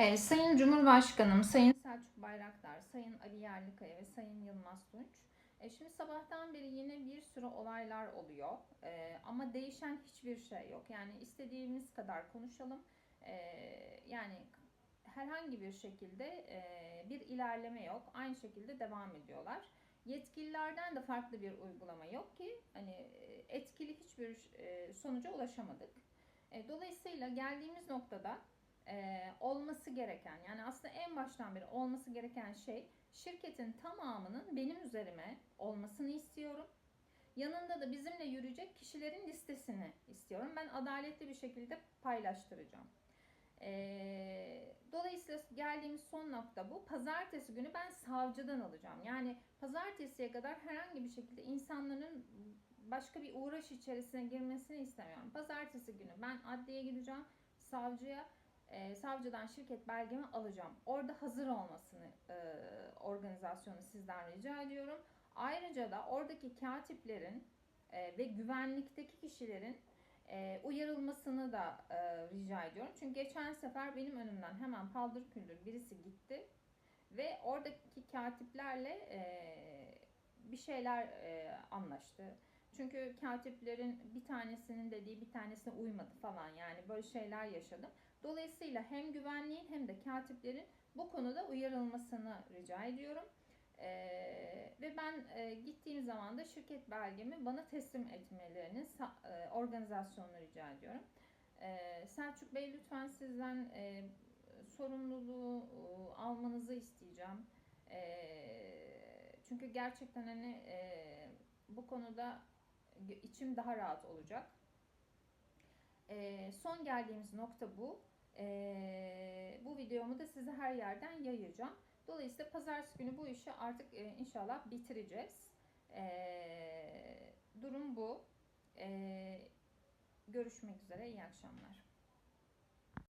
Ee, Sayın Cumhurbaşkanım, Sayın Selçuk Bayraktar, Sayın Ali Yerlikaya ve Sayın Yılmaz Tunç. E, şimdi sabahtan beri yine bir sürü olaylar oluyor. E, ama değişen hiçbir şey yok. Yani istediğimiz kadar konuşalım. E, yani herhangi bir şekilde e, bir ilerleme yok. Aynı şekilde devam ediyorlar. Yetkililerden de farklı bir uygulama yok ki hani e, etkili hiçbir e, sonuca ulaşamadık. E, dolayısıyla geldiğimiz noktada e, olması gereken yani aslında en baştan beri olması gereken şey şirketin tamamının benim üzerime olmasını istiyorum. Yanında da bizimle yürüyecek kişilerin listesini istiyorum. Ben adaletli bir şekilde paylaştıracağım. E, dolayısıyla geldiğimiz son nokta bu. Pazartesi günü ben savcıdan alacağım. Yani pazartesiye kadar herhangi bir şekilde insanların başka bir uğraş içerisine girmesini istemiyorum. Pazartesi günü ben adliyeye gideceğim, savcıya e, savcıdan şirket belgemi alacağım. Orada hazır olmasını e, organizasyonu sizden rica ediyorum. Ayrıca da oradaki katiplerin e, ve güvenlikteki kişilerin e, uyarılmasını da e, rica ediyorum. Çünkü geçen sefer benim önümden hemen paldır küldür birisi gitti ve oradaki katiplerle e, bir şeyler e, anlaştı. Çünkü katiplerin bir tanesinin dediği bir tanesine uymadı falan yani böyle şeyler yaşadım. Dolayısıyla hem güvenliğin hem de katiplerin bu konuda uyarılmasını rica ediyorum. Ee, ve ben e, gittiğim zaman da şirket belgemi bana teslim etmelerini sa- e, organizasyonunu rica ediyorum. Ee, Selçuk Bey lütfen sizden e, sorumluluğu e, almanızı isteyeceğim. Ee, çünkü gerçekten hani e, bu konuda içim daha rahat olacak. Ee, son geldiğimiz nokta bu. Ee, bu videomu da size her yerden yayacağım. Dolayısıyla pazartesi günü bu işi artık e, inşallah bitireceğiz. Ee, durum bu. Ee, görüşmek üzere. İyi akşamlar.